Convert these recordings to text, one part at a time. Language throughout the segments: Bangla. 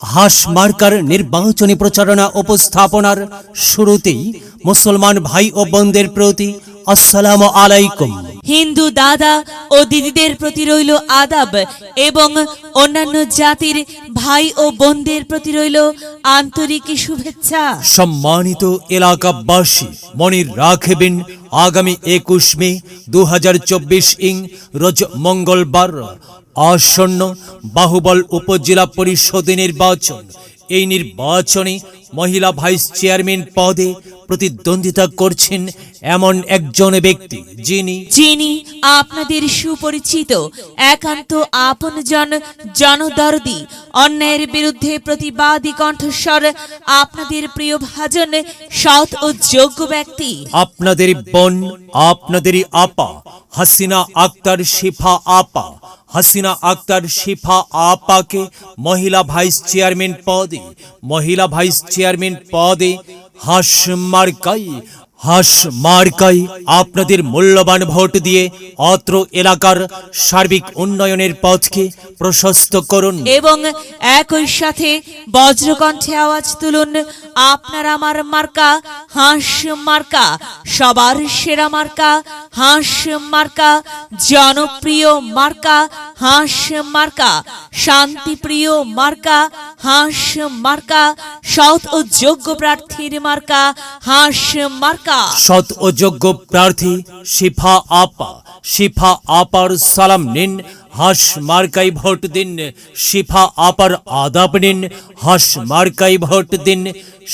হাস মার্কার নির্বাচনী প্রচারণা উপস্থাপনার শুরুতেই মুসলমান ভাই ও বোনদের প্রতি আসসালামু আলাইকুম। হিন্দু দাদা ও দিদিদের প্রতি রইল আদাব এবং অন্যান্য জাতির ভাই ও বোনদের প্রতি রইল আন্তরিক শুভেচ্ছা। সম্মানিত এলাকাবাসী মনে রাখবেন আগামী একুশ মে দু হাজার চব্বিশ ইং রোজ মঙ্গলবার আসন্ন বাহুবল উপজেলা পরিষদ নির্বাচন। এই নির্বাচনে মহিলা ভাইস চেয়ারম্যান পদে প্রতিদ্বন্দ্বিতা করছেন এমন একজন ব্যক্তি যিনি যিনি আপনাদের সুপরিচিত একান্ত আপনজন জনদরদি অন্যায়ের বিরুদ্ধে প্রতিবাদী কণ্ঠস্বর আপনাদের প্রিয় ভাজন সৎ ও যোগ্য ব্যক্তি। আপনাদের বোন আপনাদেরই আপা হাসিনা আক্তার শিফা আপা হাসিনা আক্তার শিফা আপাকে মহিলা ভাইস চেয়ারম্যান পদে মহিলা ভাইস চেয়ারম্যান পদে হাস মার্কাই হাস মার্কাই আপনাদের মূল্যবান ভোট দিয়ে অত্র এলাকার সার্বিক উন্নয়নের পথকে প্রশস্ত করুন। এবং একই সাথে বজ্রকণ্ঠে আওয়াজ তুলুন আপনার আমার মার্কা, হাঁস মার্কা, সবার সেরা মার্কা, হাঁস মার্কা, জনপ্রিয় মার্কা, হাঁস মার্কা, শান্তিপ্রিয় মার্কা হাঁস মার্কা, সৎ ও যোগ্য প্রার্থীর মার্কা, হাঁস মার্কা। সৎ ও যোগ্য প্রার্থী শিফা আপা, শিফা আপার সালাম নিন, হাস মার্কাই ভোট দিন, শিফা আপার আদাব নিন, হাস মার্কাই ভোট দিন,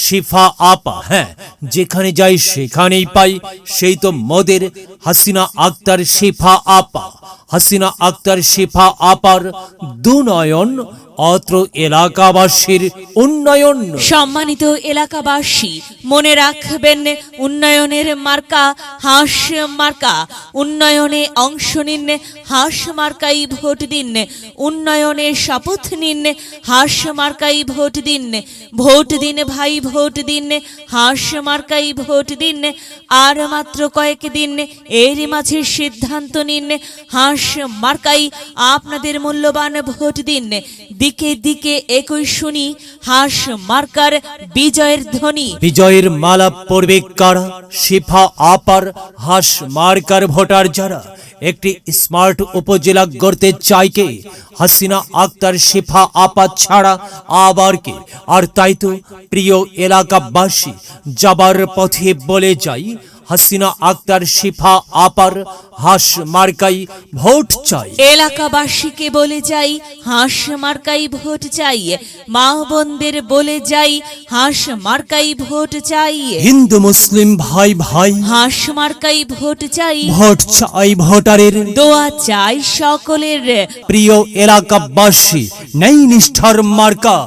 শিফা আপা হ্যাঁ যেখানে যাই সেখানেই পাই, সেই তো মোদের, হাসিনা আক্তার শিফা আপা। হাসিনা আক্তার শিফা আপার দুনয়ন অত্র এলাকাবাসীর উন্নয়ন। সম্মানিত এলাকাবাসী, মনে রাখবেন উন্নয়নের মার্কা, হাঁস মার্কা। উন্নয়নে অংশ নিন, হাঁস মার্কাই ভোট দিন। উন্নয়নে শপথ নিন, হাঁস মার্কাই ভোট দিন। ভোট দিন ভাই, ভোট দিন, হাঁস মার্কাই ভোট দিন। আর মাত্র কয়েক দিন, এর মাঝে সিদ্ধান্ত নিন, হাঁস মার্কাই আপনাদের মূল্যবান ভোট দিন। দিকে দিকে একই শুনি, হাঁস মার্কার বিজয়ের ধ্বনি। বিজয়ের মালা পড়বে কারা? শিফা আপার হাস মার্কার ভোটার যারা? একটি স্মার্ট উপজেলা গড়তে চাই কে? হাসিনা আক্তার শিফা আপা ছাড়া আবার কে? আর তাই তো প্রিয় এলাকাবাসী, যাবার পথে বলে যাই হাসিনা আক্তার শিফা আপার হাস মার্কাই ভোট চাই। এলাকাবাসীকে বলে যাই হাঁস মার্কাই ভোট চাই। মা বোনদের বলে যাই হাঁস মার্কাই ভোট চাই। হিন্দু মুসলিম ভাই ভাই। হাঁস মার্কাই ভোট চাই। ভোট চাই ভোটারের। দোয়া চাই সকলের। প্রিয় এলাকাবাসী নেই নিষ্ঠার মার্কা।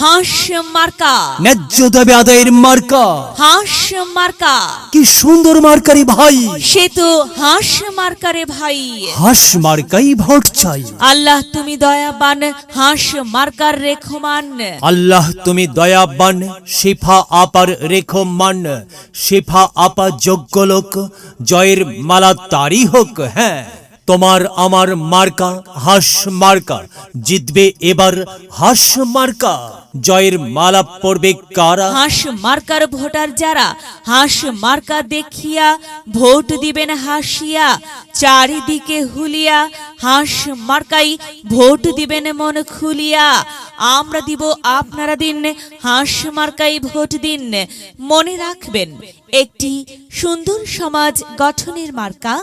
হাঁস মার্কা। ন্যায্য দাবি আদায়ের মার্কা। হাঁস মার্কা। কি সুন্দর মার্কারি ভাই। সে তো হাঁস মার্কারে ভাই। হাস মার্কাই ভোট চাই। আল্লাহ তুমি দয়াবান হাঁস মার্কার রেখমান। আল্লাহ তুমি দয়াবান শিফা আপার রেখো মান শিফা আপা যোগ্য লোক জয়ের মালা তারি হোক হ্যাঁ। তোমার আমার মার্কা হাস মার্কা। জিতবে এবার হাস মার্কা। জয়ের মালা পড়বে কারা? হাঁস মার্কার ভোটার যারা, হাঁস মার্কা দেখিয়া ভোট দিবেন হাসিয়া, চারিদিকে হুলিয়া, হাঁস মার্কাই ভোট দিবেন মন খুলিয়া। আমরা দিব আপনারা দিন, হাঁস মার্কাই ভোট দিন। মনে রাখবেন, একটি সুন্দর সমাজ গঠনের মার্কা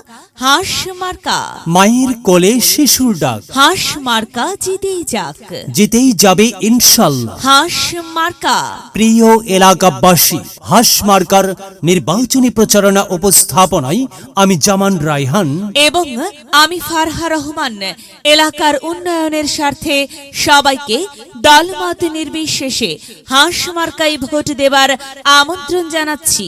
হাঁস মার্কা। মায়ের কোলে শিশুর ডাক। হাঁস মার্কা জিতেই যাক। জিতেই যাবে ইনশাল্লাহ। হাঁস মার্কা। প্রিয় এলাকাবাসী হাস মার্কার নির্বাচনী প্রচারণা উপস্থাপনায় আমি জামান রায়হান। এবং আমি ফারহা রহমান এলাকার উন্নয়নের স্বার্থে সবাইকে দলমত নির্বিশেষে হাঁস মার্কাই ভোট দেবার আমন্ত্রণ জানাচ্ছি।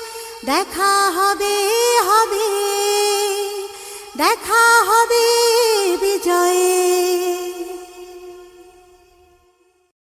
দেখা হবে হবে। দেখা হবে বিজয়ে।